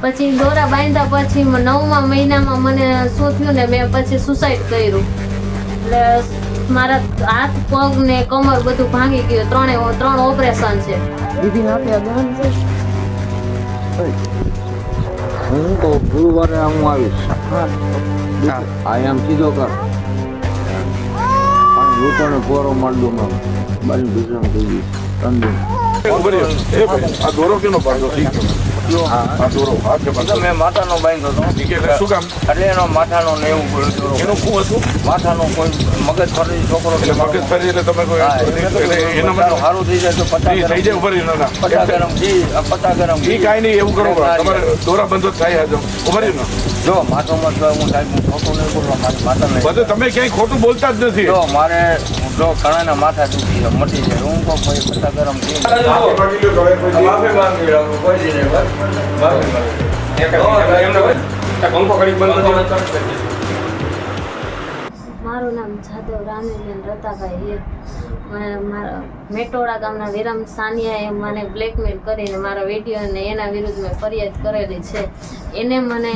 પછી દોરા બાંધ્યા પછી નવમા મહિનામાં મને શું થયું ને મેં પછી સુસાઇડ કર્યું. એટલે મારા હાથ પગ ને કમર બધું ભાંગી ગયું. ત્રણે ત્રણ ઓપરેશન છે. હું તો ગુરુવારે હું આવીશ. હા. એમ સીધો કર અને લૂંટોને પોરો મારી. દઉં મેં બાજુ ભીષણ થઈ ભાઈ, આ દોરો કેનો પાડો ઠીક. આ આ? મેં માથાનો બાંધ્યો હતો શું કામ? એટલે એનો માથાનો ને એવું. એનું શું હતું? માથાનો કોઈ મગજ ફરી છોકરો એટલે મગજ ફરી એટલે તમે કોઈ- એના માટે- સારું થઈ જાય તો પચાસ થઈ જાય, ના. પચાસ ગરમ પચાસ ગરમ ઈ કાંઈ નહીં, એવું કરો તમારે દોરા બંધો જ થાય હજુ. ઊભો રહ્યો ને. જો માથો મત હું સાહેબ હું ખોટું નહીં બોલવા મારી માતા નહીં. બધું તમે ક્યાંય ખોટું બોલતા જ નથી. જો મારે જો ઘણાના માથા દુખી છે મટી છે. હું કહું ભાઈ પચાસ ગરમ થઈ મારું નામ જાદવ રામીબેન રતાભાઈ એ મને મારા મેટોડા ગામના વિરમ સાનિયાએ મને બ્લેકમેલ કરીને મારા વીડિયો અને એના વિરુદ્ધ મેં ફરિયાદ કરેલી છે. એને મને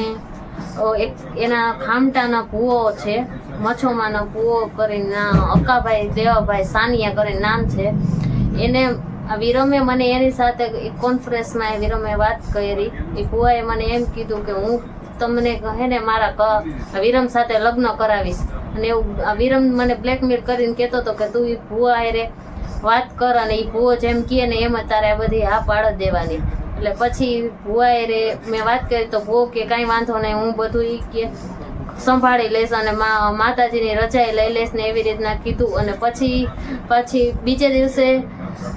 એક એના ખામટાના ભૂવો છે, મચ્છોમાનો ભૂવો કરીને અક્કાભાઈ, દેવાભાઈ સાનિયા કરીને નામ છે. એને વિરમે મને એની સાથે કોન્ફરન્સમાં એ વિરમે વાત કરી. એ ભુવાએ મને એમ કીધું કે હું તમને કહે ને મારા વિરમ સાથે લગ્ન કરાવીશ. અને એવું વિરમ મને બ્લેકમેલ કરીને કહેતો હતો કે તું એ ભુવા રે વાત કર અને એ ભુવો જેમ કહે ને એમ તારે આ બધી હા પાડ દેવાની. એટલે પછી ભુવા રે, મેં વાત કરી તો ભુવો કે કાંઈ વાંધો નહીં, હું બધું એ કે સંભાળી લઈશ અને મા, માતાજીની રજાએ લઈ લઈશ ને એવી રીતના કીધું. અને પછી પછી બીજે દિવસે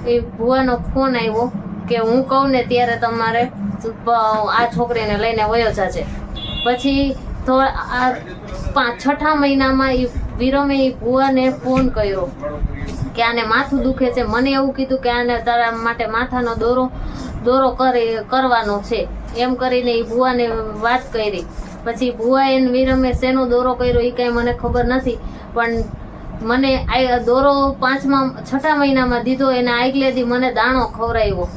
એ ભુવાનો ફોન આવ્યો કે હું કહું ને ત્યારે તમારે આ છોકરીને લઈને વયો જાશે પછી તો આ પાંચ છઠ્ઠા મહિનામાં એ વિરમે ભુવાને ફોન કર્યો. કે આને માથું દુખે છે. મને એવું કીધું કે આને તારા માટે માથાનો દોરો દોરો કરી, કરવાનો છે. એમ કરીને એ ભુવાને વાત કરી. પછી ભુવા એને વિરમે શેનો દોરો કર્યો એ કાંઈ મને ખબર નથી. પણ મને આ દોરો પાંચમા, છઠ્ઠા મહિનામાં દીધો, એને આગલેથી મને દાણો ખવડાવ્યો.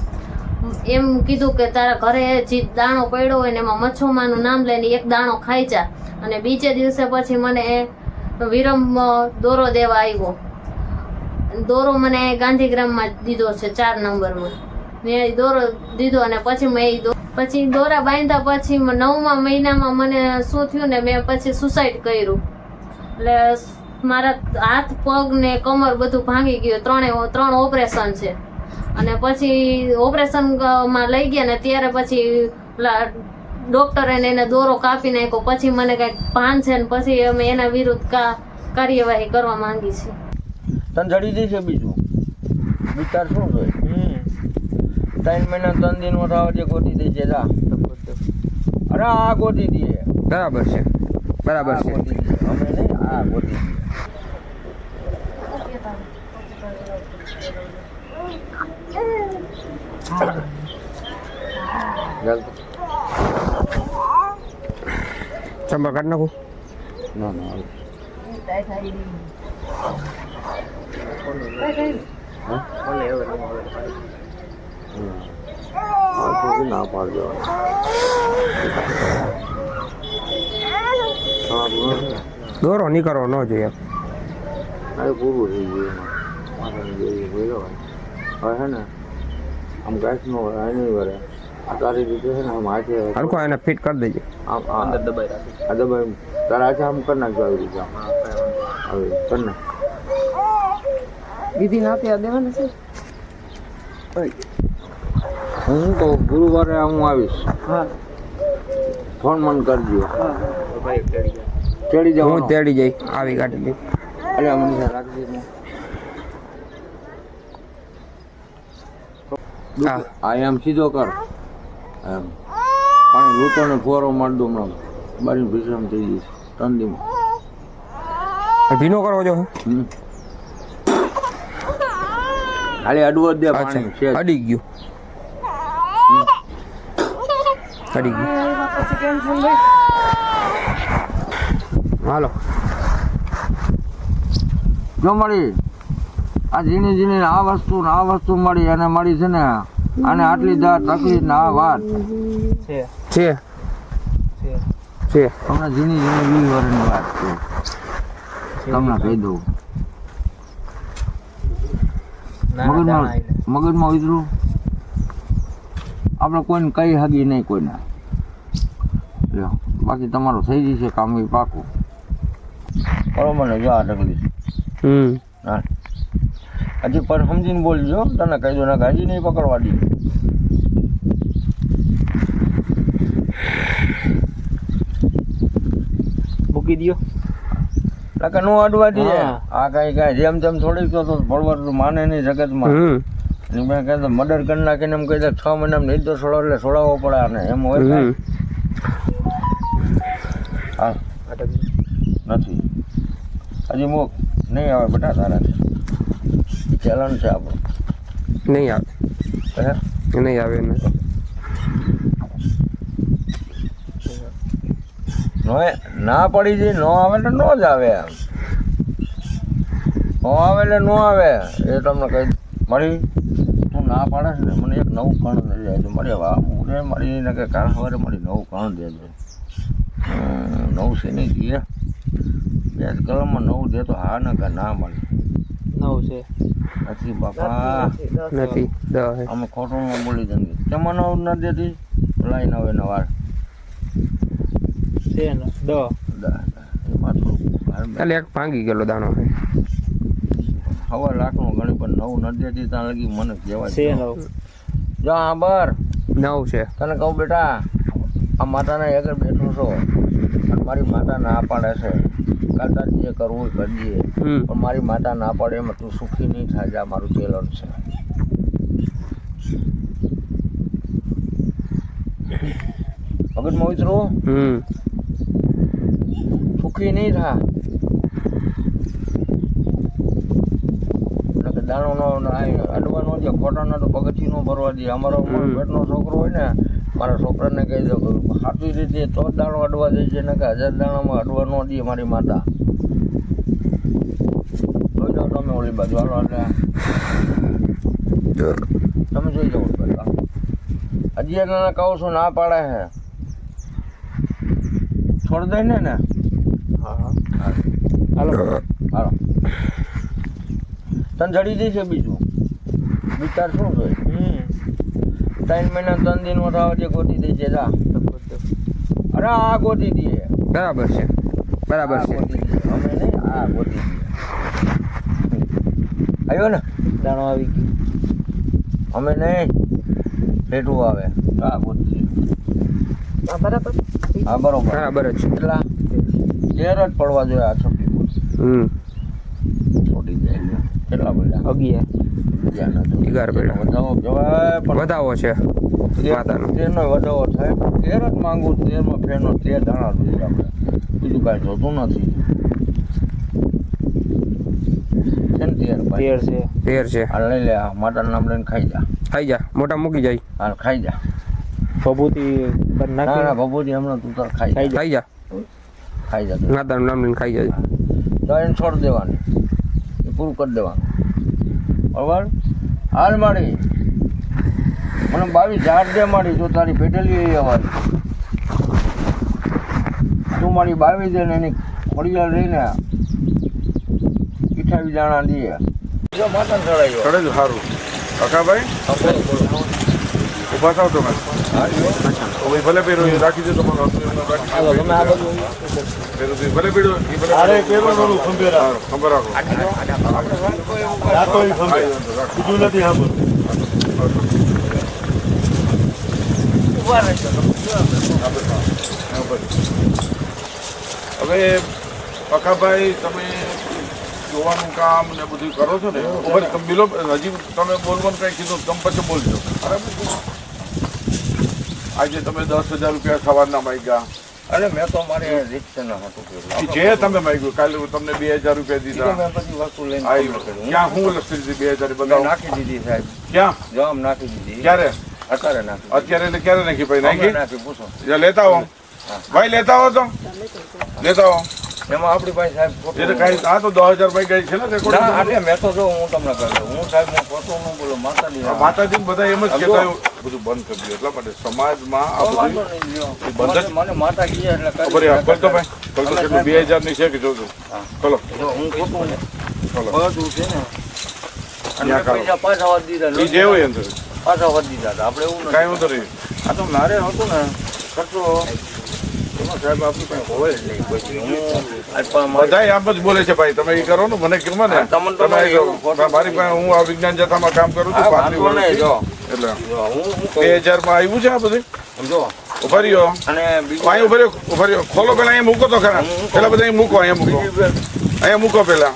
એમ કીધું કે તારા ઘરે જે દાણો પડ્યો હોય ને એમાં મચ્છોમાનું નામ લઈને એક દાણો ખાઈ જા. અને બીજે દિવસે પછી મને વિરમ દોરો દેવા આવ્યો. દોરો મને ગાંધીગ્રામમાં દીધો છે, ચાર નંબરમાં. મેં દોરો દીધો અને પછી મેં એ પછી દોરા બાંધ્યા પછી નવમા મહિનામાં મને શું થયું ને મેં પછી સુસાઇડ કર્યું. એટલે મારા હાથ, પગ ને કમર બધું ભાંગી ગયું. ત્રણે ત્રણ ઓપરેશન છે. અને પછી ઓપરેશનમાં લઈ ગયા ને ત્યારે પછી ડોક્ટરે એને દોરો કાપી નાખ્યો. પછી મને કંઈક ભાન છે ને પછી અમે એના વિરુદ્ધ કાર્યવાહી કરવા માંગી છીએ. તને જડી દેશે બીજું? વિચાર શું જોઈએ ત્રણ મહિના ત્રણ દિનમાં રાવજે ગોતી દે છે જા. અરે આ ગોતી દે. બરાબર છે. બરાબર છે. અમે નહીં આ ગોતી દે. ચંબા કાઢ નાખું. ના ના ના પાડજો દોરો નીકળવો ન જોઈએ અરે પૂરું થઈ ગયું હવે હે ને આમ ગાઈસ નો આ નહીં વરે. આ તારી રીતે છે ને આમ હાથે હરખો એને ફિટ કરી દેજે. આમ આ અંદર દબાઈ રાખે. આ દબાઈ તારા હાથે આમ કરી નાખજો આવી રીતે આમ. હવે કરી નાખ. દીદી નાખી દેવાના છે? હું તો ગુરુવારે હું આવીશ. હા. ફોન મન કરજો. ચડી જાઉં હું તેડી જઈ આવી કાઢી લઈ. અરે અમને રાખજે ને. આ એમ સીધો કર. એમ. પણ લોકોને ને ફોરો મારી દઉં હમણાં બારી ભીષણ થઈ જઈશ. ત્રણ દીમાં ભીનો કરવો જો. હમ. ખાલી અડવો દે પાણી છે અડી ગયું. અડી ગયું. હાલો. જો મળી. આ ઝીણી ઝીણી આ વસ્તુ ને આ વસ્તુ મળી અને મળી છે ને આને આટલી દા તકલીફ ને આ વાત. છે. છે. છે. હમણાં ઝીણી ઝીણી વીસ વર્ષની વાત છે. તમને કહી દઉં. મગજમાં મગજમાં ઉતરું આપણે કોઈને કઈ હગી નહીં કોઈને. લ્યો બાકી તમારું થઈ જશે કામ એ પાકું. બરોબર ને જો આ ઢગલી હમ. હા. હજી પણ સમજીને બોલજો તને કહી દો ના ગાજી નહીં પકડવા દી. મૂકી દો નકર નો અડવા દે આ કઈ કઈ જેમ તેમ થોડીક તો ભળવર માને નહીં જગતમાં. મેં કહેતો મર્ડર કરી નાખીને એમ કહી દે છ મહિના નિર્દોષ છોડો એટલે છોડાવવો પડે આને. એમ હોય હા. નથી. હજી મોક. નહીં આવે બેટા તારાથી. ચલણ છે આપણું. નહીં આવે. નહીં આવે ના પડી જઈ નો આવે તો નો જ આવે એમ. નો આવે એટલે નો આવે. એ તમને કહી મળી? તું ના પાડે છે મને એક નવું કણ દઈ જાય મારી હું મને મારી ને કે કાલ સવારે મારી નવું કણ દેજો નવું છે? નહીં જઈએ બે જ કલમમાં નવું દે તો હા ને કે ના મળે. નવ છે. નથી બાપા. નથી અમે ખોટું બોલી દઈએ તેમાં નવું ન દેતી. લાઈ નવે ને વાર છે ને દા, એક ભાંગી ગયેલો દાણો છે. હવા લાખનું ગણી પણ નવું ન દેતી ત્યાં લગી મને કહેવાય છે જો. નવ. જો આ નવ છે. તને કહું બેટા આ માતાના આગળ બેઠો છો. અને મારી માતા ના પાડે છે. કાલ તારે જે કરવું કરજે પણ મારી માતા ના પાડે એમાં તું સુખી નહીં થાય જા મારું ચેલન છે. મગજમાં ઉતરો હમ. સુખી નહીં થા નકર દાણો નો અડવાનો છે ખોટા ના તો પગથિયું નો ભરવા દે. અમારો. પેટનો છોકરો હોય ને મારા છોકરાને કહી દો સાચી રીતે તો દાણો અડવા દે છે કે હજાર દાણામાં અડવા ન દે મારી માતા. જોઈ જાઓ તમે ઓલી બાજુ હાલો એટલે તમે જોઈ જાઓ એના કહું છું ના પાડે હે. છોડ દે ને ને હાલો. હાલો. તને જડી છે બીજું? વિચાર શું છે? હમ. ત્રણ મહિના ત્રણ દિન મોટા જે ગોતી દે છે જા. અરે આ ગોતી દે બરાબર છે. બરાબર છે. અમે નહીં આ ગોતી દે આવ્યો ને? દાણો આવી ગયો. અમે નહીં. પેટું આવે. આ ગોતી હા બરાબર. હા બરોબર. બરાબર છે. એટલા ઘેર જ પડવા જોઈએ આ છોકરી હમ. છોડી જાય. કેટલા પડ્યા? અગિયાર. અગિયાર પડ્યા. વધાવો કહેવાય પણ વધાવો છે. વધાવો થાય તેર જ માંગુ તેરમાં ફેરનો તેર દાણા જોઈએ આપણે. બીજું કાંઈ જોતું નથી. તેર છે. તેર છે. હાલ લઈ લે આ માતાનું નામ લઈને ખાઈ જા. ખાઈ જા. મોટા મૂકી જાય. હાલ ખાઈ જા. ભભૂતિ ના ના ભભૂતિ હમણાં તું તાર ખાઈ ખાઈ જા. ખાઈ જશે. માતાનું નામ લઈને ખાઈ જાય તો એને છોડ દેવાની. એ પૂરું કરી દેવાનું. બરાબર? હાલ માડી મને બાવી ઝાડ દે માડી જો તારી પેટેલી એ અવાજ તું મારી બાવી દે ને એની ખોડિયા લઈને પીઠાવી દાણા દઈએ જો માતા ચડાયો ચડે છે સારું. કાકાભાઈ? ઊભા થાવ તમે. ભલે પહેરો એ રાખી દે તમારો હાલો તમે આ દે. પહેરો તો ભલે પહેરો એ ભલે અરે ખંભે રાખ. રાખો રાખો ઈ ખંભે. હા. બીજું નથી સાંભળતું. હવે પકાભાઈ તમે જોવાનું કામ ને બધું કરો છો ને? તમે બિલો હજી તમે બોલવાનું કઈ કીધું તમે પછી બોલજો. બરાબર આજે તમે દસ હજાર રૂપિયા સવારના માંગ્યા. અરે મેં તો મારે રિક્ષા ન હતું જે તમે માગ્યું કાલે હું તમને બે હજાર રૂપિયા દીધા. મેં પછી વસ્તુ લઈને ક્યાં હું લખી દીધી બે હજાર બધા નાખી દીધી સાહેબ. ક્યાં? જવાબ નાખી દીધી. ક્યારે? અત્યારે નાખી અત્યારે એટલે ક્યારે નાખી ભાઈ? નાખી? નાખી પૂછો. જા લેતા આવો. ભાઈ લેતા આવો તો. લેતા આવો. એમાં આપણી પાસે સાહેબ ખોટું એ તો કાંઈ આ તો દસ હજાર રૂપિયા ગઈ છે ને એટલે મેં તો જો હું તમને કહું હું સાહેબ હું ખોટું ન બોલું માતાજી માતાજી બધા એમ જ કહેતા બધું બંધ કરી એટલા માટે સમાજમાં આ બધું. બંધ મને માતા કીએ એટલે કરી ખબર દે. તો ભાઈ. ખોલ તો કેટલું? બે હજારની છે કે જોજો ચલો હું. ખોટું ને ખોલો. બધું છે ને. અને પૈસા પાછા વાત દીધા એ જે હોય અંદર. પાછા વાત દીધા. આપણે એવું કાંઈ વાંધો નહીં. આ તો મારે હતું ને. ખર્ચો બોલે છે ભાઈ. તમે એ કરો ને મને કેમ ને તમે મારી પાસે હું આ વિજ્ઞાન જથ્થામાં કામ કરું છું પાંત્રીસ. એટલે બે હજારમાં આવ્યું છે આ બધું? સમજો ઊભા રહ્યો. અને અહીં ઊભા રહ્યો ખોલો પેલા અહીંયા મૂકો તો ખરા. પેલા બધા અહીં મૂકો અહીંયા મૂકો. અહીંયા મૂકો પેલા.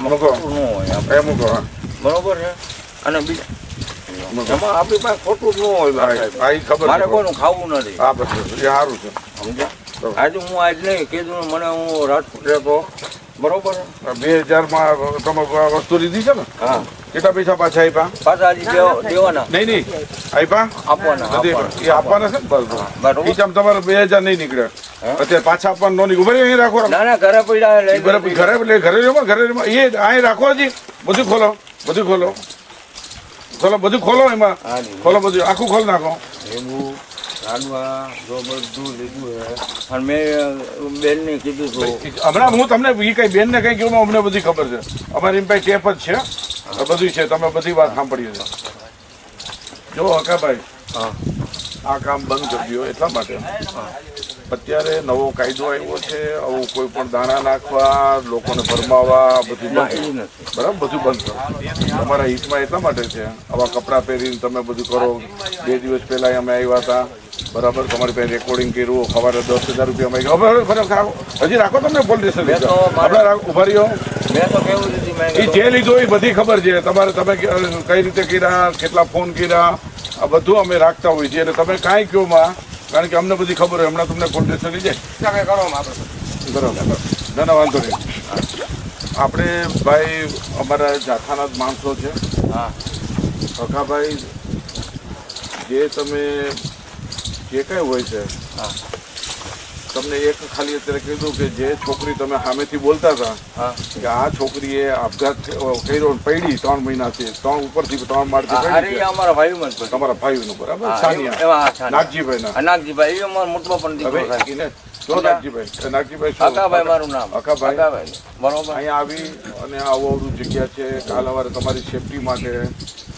મૂકો. અહીંયા મૂકો બરોબર છે? અને બીજું. એમાં આપણી પાસે ખોટું ન હોય ભાઈ. ખબર મારે. કોઈનું ખાવું નથી. હા બસ. એ સારું છે. સમજ્યા? આજે હું આજ નહીં કીધું મને હું રાજકોટ રહેતો. બરોબર? બે હજારમાં તમે વસ્તુ લીધી છે ને? હા. કેટલા પૈસા પાછા આપ્યા પાછા હજી દેવા- દેવાના. નહીં નહીં. આપ્યા આપવાના એ આપવાના છે. બરોબર. ઈ તમારે બે હજાર નહીં નીકળે. અત્યારે પાછા આપવાનું નો નીકળે ઊભા અહીં રાખો ના ના ઘરે પડ્યા ઘરે ઘરે ઘરે રહ્યો ઘરે. એ અહીં રાખો હજી. બધું ખોલો બધું ખોલો. ખોલો બધું ખોલો એમાં. હા. ખોલો બધું આખું ખોલ નાખો. લીંબુ રાડવા જો બધું લીધું અને મેં બેનને કીધું હતું હમણાં હું તમને એ કંઈ બેનને કંઈ કહ્યું અમને બધી ખબર છે. અમારી એમ પાસે ટેપ જ છે. બધું છે તમે બધી વાત સાંભળીએ છે. જો હકાભાઈ હા. આ કામ બંધ કરી દો એટલા માટે. અત્યારે નવો કાયદો આવ્યો છે આવું કોઈ પણ દાણા નાખવા લોકોને ભરમાવા બધું બંધ બરાબર? બધું બંધ કરો. તમારા હિતમાં એટલા માટે છે? આવા કપડાં પહેરીને તમે બધું કરો. બે દિવસ પહેલા અમે આવ્યા હતા. બરાબર? તમારી પાસે રેકોર્ડિંગ કર્યું સવારે દસ હજાર રૂપિયા અમે ફરક હજી રાખો તમને પોલીસ ઊભા રહ્યો. એ જે લીધો એ બધી ખબર છે. તમારે તમે કઈ રીતે કર્યા કેટલા ફોન કર્યા આ બધું અમે રાખતા હોઈએ છીએ. એટલે તમે કાંઈ કહો માં કારણ કે અમને બધી ખબર હોય. હમણાં તમને ફોન સ્ટેશન થઈ જાય. બરાબર. ના ના વાંધો નહીં. આપણે ભાઈ અમારા જાથાના જ માણસો છે. હા. અખાભાઈ જે તમે જે કંઈ હોય છે હા. તમને એક ખાલી અત્યારે કીધું કે જે છોકરી તમે સામેથી બોલતા હતા કે આ છોકરીએ આપઘાત કર્યો પડી ત્રણ મહિનાથી ત્રણ ઉપરથી ત્રણ માળથી અમારા ભાઈ પછી. તમારા ભાઈનું બરાબર? હા, સાનિયા. નાગજીભાઈ ના નાગજીભાઈ એ અમારો મોટો પણ દીકરો જો નાગજીભાઈ નાગજીભાઈ અકાભાઈ મારું નામ. અકાભાઈ. બરોબર. અહીંયા આવી અને આવું આવડું જગ્યા છે કાલ અવારે તમારી સેફટી માટે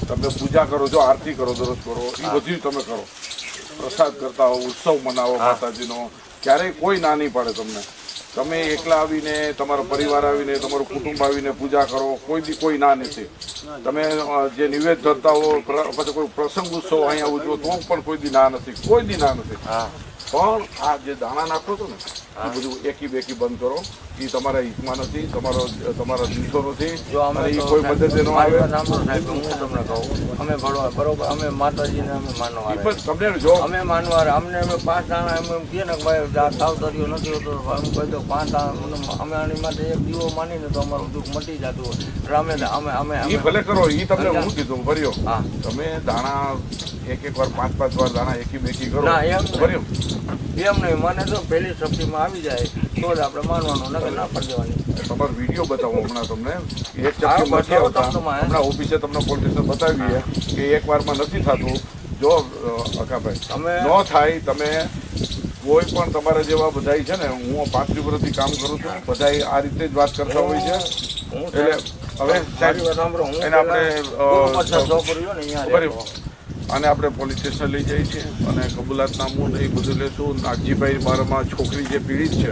તમે પૂજા કરો છો આરતી કરો દરરોજ કરો એ બધું તમે કરો. પ્રસાદ કરતા હો ઉત્સવ મનાવો માતાજીનો ક્યારેય કોઈ ના નહીં પાડે તમને. તમે એકલા આવીને તમારો પરિવાર આવીને તમારું કુટુંબ આવીને પૂજા કરો કોઈ બી કોઈ ના નથી તમે જે નિવેદ ધરતા હો પછી કોઈ પ્રસંગ ઉત્સવ અહીંયા ઉજવો તો પણ કોઈ દી ના નથી કોઈ દી ના નથી. પણ આ જે દાણા નાખો છો ને એ બધું એકી બેકી બંધ કરો. એ તમારા હિતમાં નથી તમારો તમારા દિવસો નથી. જો અમે અને તો કોઈ મદદ એનો આવે. સાહેબ, હું તમને કહું. અમે ભણવા બરોબર અમે માતાજીને અમે માનવા તમને જો અમે માનવા અમને અમે પાંચ આણા એમ એમ કહે ને ભાઈ સાવ તર્યો નથી હોતો. અમે કહી દો પાંચ આણા અમે આની માટે એક દીવો માનીને તો અમારું દુઃખ મટી જતું હોય. અમે અમે અમે ઈ ભલે કરો એ તમને હું કીધું ભર્યો. હા. તમે દાણા એક એક વાર પાંચ પાંચ વાર દાણા એકી બેકી કરો. ના, એમ ભર્યો. એમ નહીં. મને તો પહેલી સબ્જીમાં આવી જાય. તો જ આપણે માનવાનું નકર ના પડી જવાની તમારો વીડિયો બતાવો હમણાં તમને. એક નથી આવતા. હમણાં ઓફિસે તમને પોલીસ બતાવીએ કે એક વારમાં નથી થતું. જો અકાભાઈ અમે ન થાય તમે કોઈ પણ તમારા જેવા બધાય છે ને હું પાંત્રીસ વર્ષથી કામ કરું છું બધાય આ રીતે જ વાત કરતા હોય છે. એટલે હવે સાહેબ એને આપણે, અને આપણે પોલીસ સ્ટેશન લઈ જઈએ છીએ અને કબૂલાતનામું ને એ બધું લેશું. નાગજીભાઈ મારામાં છોકરી જે પીડિત છે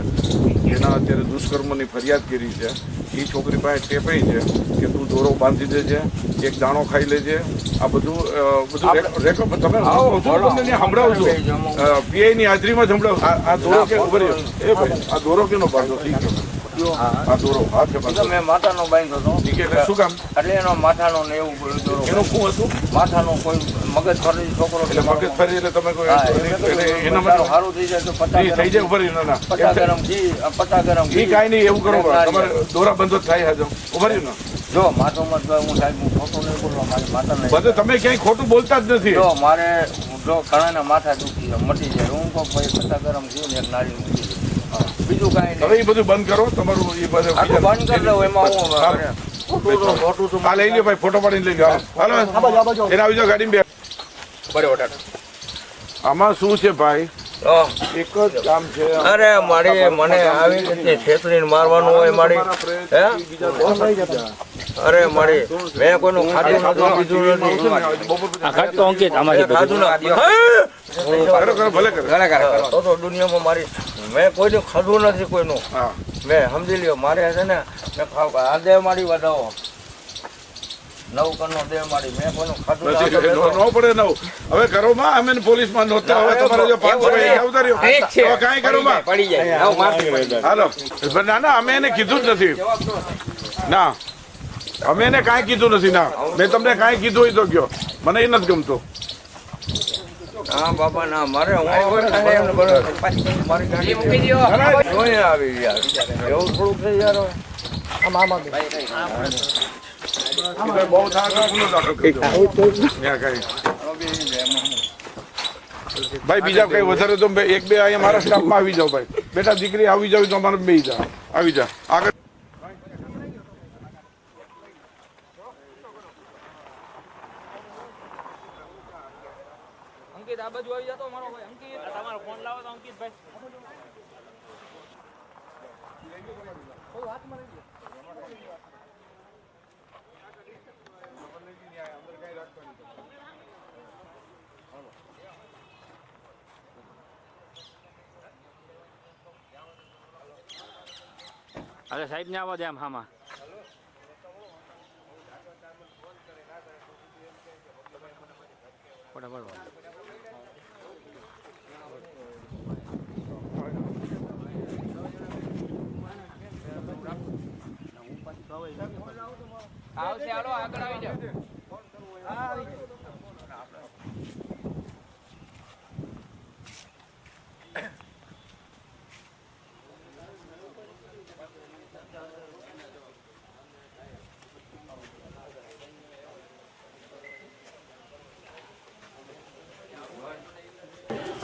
જેના અત્યારે દુષ્કર્મની ફરિયાદ કરી છે એ છોકરી પાસે ટેપાઈ છે કે તું દોરો બાંધી દેજે એક દાણો ખાઈ લેજે. આ બધું બધું રેકોર્ડ તમે તમને સંભળાવજો. પીઆઈની હાજરીમાં સંભળાવ આ દોરો કે આ દોરો કેનો બાંધો? આ દોરો હા છે એ તો બાંધો મેં માથાનો બાંધ્યો હતો. શું કામ? એટલે એનો માથાનો ને એવું દોરો. એનું શું હતું? માથાનો કોઈ મગજ ફરી છોકરો એટલે મગજ ફરી એટલે તમે કોઈ એના માટે સારું થઈ જાય તો પચાસ થઈ જાય ઉપર ના ના. પચાસ ગરમ ઘી પચાસ ગરમ ઘી. કાંઈ નહીં એવું કરો તમારે દોરા બંધો થાય હાજો ઊભા રહ્યો જો માથો મત હું સાહેબ હું ખોટું નહીં બોલવા મારી માતા નહીં. બધે તમે ક્યાંય ખોટું બોલતા જ નથી. જો મારે જો ઘણાના માથા દુખી મટી જાય. હું કહું ભાઈ પચાસ ગરમ ઘી ને એક નાળી મૂકી બીજું કાંઈ હવે એ બધું બંધ કરો તમારું એ બધું બંધ કરી દઉં એમાં હું હા. લઈ ભાઈ ફોટો પાડીને લઈ લ્યો. હાલો. એને આવી જાઓ ગાડીમાં બે બરાબર. આમાં શું છે ભાઈ? એક જ કામ છે. અરે મારી મને આવી રીતે છેતરીને મારવાનું હોય મારી હે? અરે મારી મેં કોઈનું ખાધું નથી પીધું નથી તો અંકિત મેં ખાધું તો દુનિયામાં મારી મેં કોઈનું ખાધું નથી કોઈનું. મેં સમજી લ્યો મારે છે ને મેં ખાવ આ મારી વધાવો નવ કનો દે મારી મેં કોઈનું ખાધું નો નો પડે નવ. હવે કરો માં અમે પોલીસમાં નહોતા હવે તમારે જો પાંચસો રૂપિયા આવતા રહ્યો હવે કાંઈ કરો માં પડી જાય. હાલો. ના ના અમે એને કીધું જ નથી. ના. અમે એને કાંઈ કીધું નથી ના. મેં તમને કાંઈ કીધું હોય તો ગયો મને એ નથી ગમતું. હા બાબા ના મારે હું મારી ગાડી મૂકી દો જોઈ આવી યાર. એવું થોડુંક થઈ યાર. એટલે બહુ. ભાઈ બીજા કઈ વધારે તો એક બે અહીંયા મારા સ્ટાફમાં આવી જાઓ ભાઈ. બેટા દીકરી આવી જાવ તો અમારે બે જા. આવી જા. આગળ અંકિત આ બાજુ આવી જતો મારો ભાઈ. અંકિત. તમારો ફોન લાવો તો અંકિત ભાઈ. અરે સાહેબ ને આવો દે આમ. હામાં આવશે આગળ આવી જાઓ.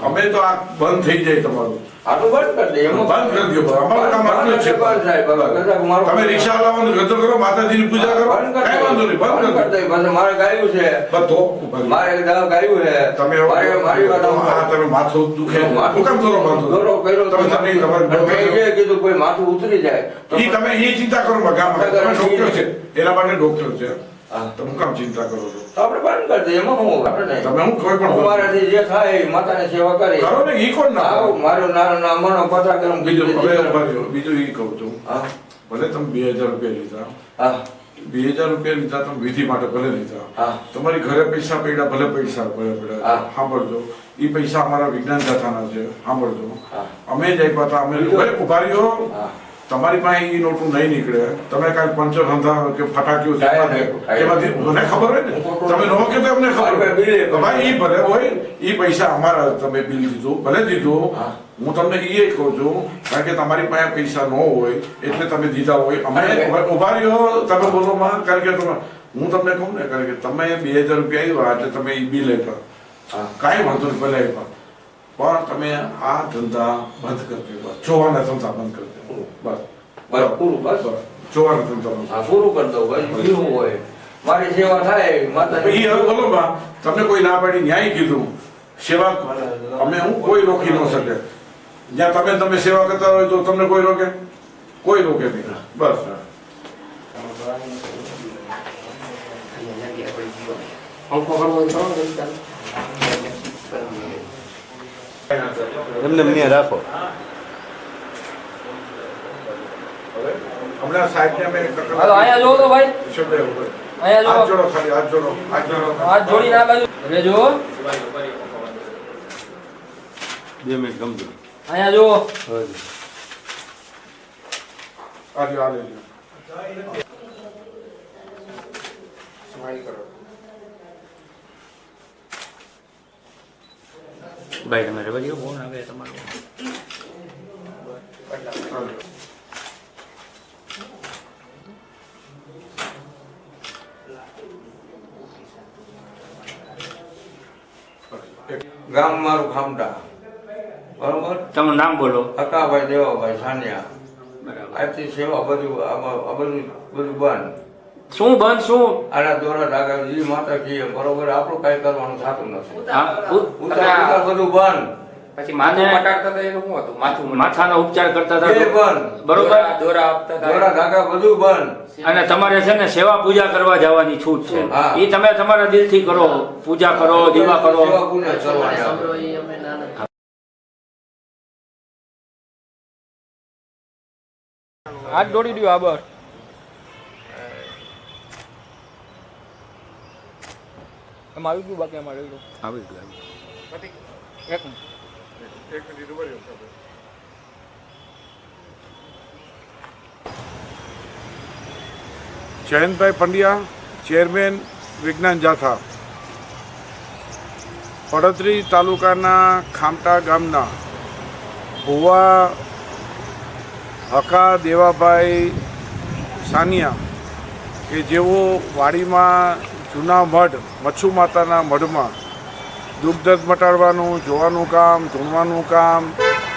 અમે તો આ બંધ થઈ જાય તમારું. આ તો બંધ કરી દે એમાં બંધ કરી દો અમારું કામ આટલું છે. બંધ થાય, બંધ કદાચ મારો તમે રિક્ષા લાવવાનું ગતો કરો માતાજીની પૂજા કરો. કઈ વાંધો નહીં બંધ કરી દે. પછી મારે ગાયું છે. દવા ગાયું તમે મારે મારી વાત હા, તમે માથું દુખે. માથું કામ કરો માથું દોરો કર્યો તમે તમે તમારે મેં કીધું કોઈ માથું ઉતરી જાય તો ઈ તમે એ ચિંતા કરો માં તમે ડોક્ટર છે. એના માટે ડોક્ટર છે. તમે કામ ચિંતા કરો છો. આપણે બંધ કરી દઈએ. એમાં હું આપણે નહીં. તમે હું કોઈ પણ મારાથી જે થાય માતાને સેવા કરી. કરો ને ઈ કોણ ના મારું નાનું નામ મનો પતા કરમ બીજું હવે બીજું ઈ કહું છું. હા. ભલે તમે બે હજાર રૂપિયા લીધા. હા. બે હજાર રૂપિયા લીધા તમે વિધિ માટે ભલે લીધા. હા. તમારી ઘરે પૈસા પડ્યા ભલે પૈસા ભલે પડ્યા. હા. સાંભળજો. એ પૈસા અમારા વિજ્ઞાન દાતાના છે. સાંભળજો. હા. અમે જ આપ્યા હતા. અમે ઊભા રહ્યો. હા. તમારી પાસે એ નોટું નહીં નીકળે. તમે કાંઈ પંચર ધંધા કે ફટાકીઓ એમાંથી મને ખબર હોય ને? તમે નો કે તમને ખબર હોય. ભાઈ એ ભલે હોય એ પૈસા અમારા તમે બિલ દીધું ભલે દીધું. હું. તમને એ કહું છું કારણ કે તમારી પાસે પૈસા ન હોય એટલે તમે દીધા હોય. અમે. ઊભા રહ્યો તમે બોલો માં કારણ કે તમે હું તમને કહું ને કારણ કે તમે બે હજાર રૂપિયા આવ્યા એટલે તમે એ બિલ આપ્યા. કાંઈ વાંધો નહીં ભલે આપ્યા પણ તમે આ ધંધા બંધ કરી દો. જોવાના ધંધા બંધ કરી દો. બસ. બસ, પૂરું, બસ. બસ. જોવાના ધંધા બંધ હા પૂરું કરી દઉં ભાઈ. શું હોય? મારી સેવા થાય માતા એ હવે બોલો તમને કોઈ ના પાડી ન્યાય કીધું? સેવા અમે હું કોઈ રોકી ન શકે? જ્યાં તમે તમે સેવા કરતા હોય તો તમને કોઈ રોકે? કોઈ રોકે નહીં. બસ. એમને એમને રાખો. હમણાં સાહેબ અમે હાલો અહીંયા જો તો ભાઈ. શબ્દ એવું હાથ જોડો ખાલી હાથ જોડો હાથ જોડો. હાથ જોડીને આ બાજુ. અરે જુઓ. બે મિનિટ ગમજો અહીંયા જુઓ. આ લ્યો, આ લઈ લ્યો. સ્માઈલ કરો. ભાઈ તમે રવા ફોન આવે તમારો. ગામ મારું ખામટા. બરોબર? તમારું નામ બોલો. અકાભાઈ દેવાભાઈ સાનિયા. આજથી સેવા બધું આ બધું બધું બંધ. શું બંધ શું? આના દોરા ધાગા જી માતા બરોબર આપણું કઈ કરવાનું થતું નથી. હા, ઉતાર બધું બંધ. પછી માથું પટાડતા હતા એનું શું હતું? માથું માથાનો ઉપચાર કરતા એ હતા બંધ. બરોબર? દોરા- આપતા હતા. દોરા ધાગા બધું બંધ. અને તમારે છે ને સેવા પૂજા કરવા જવાની છૂટ છે. હા. એ તમે તમારા દિલથી કરો. પૂજા કરો દીવા કરો. સેવા પૂજન કરવાની હાથ દોડી દો આબર એમ આવી ગયું બાકી અમારે આવી ગયું આવી ગયું. એક મિનિટ. એક મિનિટ ઊભા રહ્યો જયંતભાઈ પંડ્યા ચેરમેન વિજ્ઞાન જાથા. પડતરી તાલુકાના ખામટા ગામના ભુવા હકા દેવાભાઈ સાનિયા કે જેઓ વાડીમાં જૂના મઢ મચ્છુ માતાના મઢમાં દુઃખ મટાડવાનું, જોવાનું કામ, ધૂણવાનું કામ,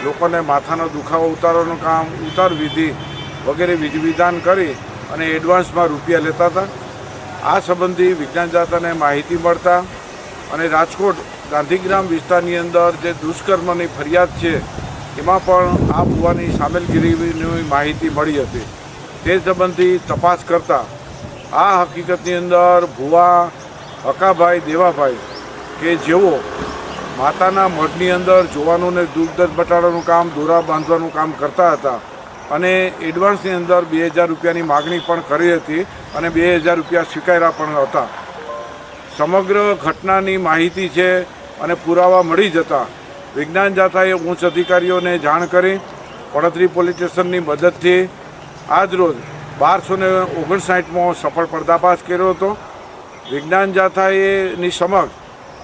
લોકોને માથાનો દુખાવો ઉતારવાનું કામ, ઉતાર વિધિ વગેરે વિધિ વિધાન કરી અને એડવાન્સમાં રૂપિયા લેતા હતા. આ સંબંધી વિજ્ઞાન જાતાને માહિતી મળતા અને રાજકોટ ગાંધીગ્રામ વિસ્તારની અંદર જે દુષ્કર્મની ફરિયાદ છે, એમાં પણ આ ભુવાની સામેલગીરીની માહિતી મળી હતી. તે સંબંધી તપાસ કરતા આ હકીકતની અંદર ભુવા, હકાભાઈ, દેવાભાઈ કે જેઓ માતાના મઢની અંદર જોવાનું ને દૂધ દર્દ બટાડવાનું કામ, દોરા બાંધવાનું કામ કરતા હતા અને એડવાન્સની અંદર બે હજાર રૂપિયાની માગણી પણ કરી હતી અને બે હજાર રૂપિયા સ્વીકાર્યા પણ હતા. સમગ્ર ઘટનાની માહિતી છે અને પુરાવા મળી જતા વિજ્ઞાન જાથાએ ઉચ્ચ અધિકારીઓને જાણ કરી પડતરી પોલીસ સ્ટેશનની મદદથી આજરોજ બારસો ને ઓગણસાઠમાં સફળ પર્દાફાશ કર્યો હતો. વિજ્ઞાન જાથાએની સમક્ષ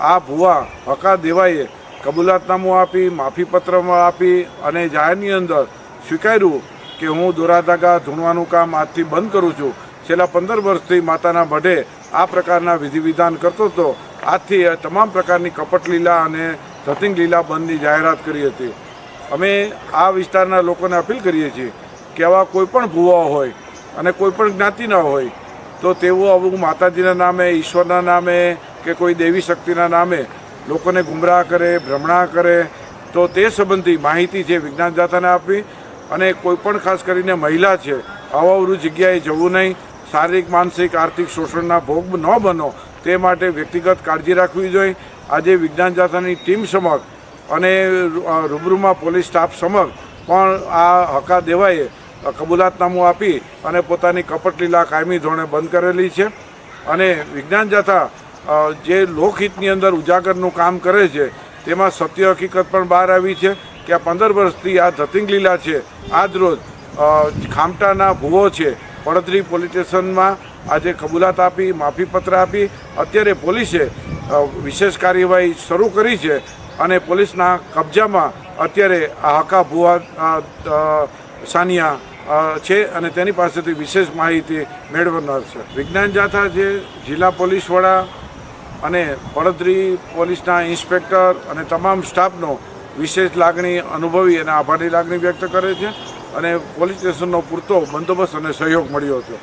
આ ભુવા હકા દેવાએ કબૂલાતનામું આપી, માફીપત્રમાં આપી અને જાહેરની અંદર સ્વીકાર્યું કે હું દોરાધાગા ધૂણવાનું કામ આજથી બંધ કરું છું. છેલ્લા પંદર વર્ષથી માતાના મઢે આ પ્રકારના વિધિવિધાન કરતો હતો. આજથી તમામ પ્રકારની કપટ લીલા અને ધતિંગ લીલા બંધની જાહેરાત કરી હતી. અમે આ વિસ્તારના લોકોને અપીલ કરીએ છીએ કે આવા કોઈ પણ ભુવા હોય અને કોઈ પણ જ્ઞાતિના હોય, તો તેઓ આવું માતાજીના નામે, ઈશ્વરના નામે કે કોઈ દેવી શક્તિના નામે લોકોને ગુમરાહ કરે, ભ્રમણા કરે, તો તે સંબંધી માહિતી છે વિજ્ઞાન આપવી આપી અને કોઈ પણ ખાસ કરીને મહિલા છે અવાવરું જગ્યાએ જવું નહીં, શારીરિક, માનસિક, આર્થિક, શોષણના ભોગ ન બનો, તે માટે વ્યક્તિગત કાળજી રાખવી જોઈએ. આજે વિજ્ઞાન જાથાની ટીમ સમક્ષ અને રૂબરૂમાં પોલીસ સ્ટાફ સમક્ષ પણ આ હકા દેવાએ કબૂલાતનામું આપી અને પોતાની કપટલીલા કાયમી ધોરણે બંધ કરેલી છે. અને વિજ્ઞાન જથા જે લોકહિતની અંદર ઉજાગરનું કામ કરે છે, તેમાં સત્ય હકીકત પણ બહાર આવી છે કે આ પંદર વર્ષથી આ ધતિંગ લીલા છે. આજ રોજ ખામટાના ભૂવો છે પડદરી પોલીસ સ્ટેશનમાં આજે કબૂલાત આપી, માફીપત્ર આપી. અત્યારે પોલીસે વિશેષ કાર્યવાહી શરૂ કરી છે અને પોલીસના કબજામાં અત્યારે આ હકા ભુવા સાનિયા છે અને તેની પાસેથી વિશેષ માહિતી મેળવનાર છે. વિજ્ઞાન જાથા જે જિલ્લા પોલીસ વડા અને પડદરી પોલીસના ઇન્સ્પેક્ટર અને તમામ સ્ટાફનો વિશેષ લાગણી અનુભવી અને આભારની લાગણી વ્યક્ત કરે છે અને પોલીસ સ્ટેશનનો પૂરતો બંદોબસ્ત અને સહયોગ મળ્યો હતો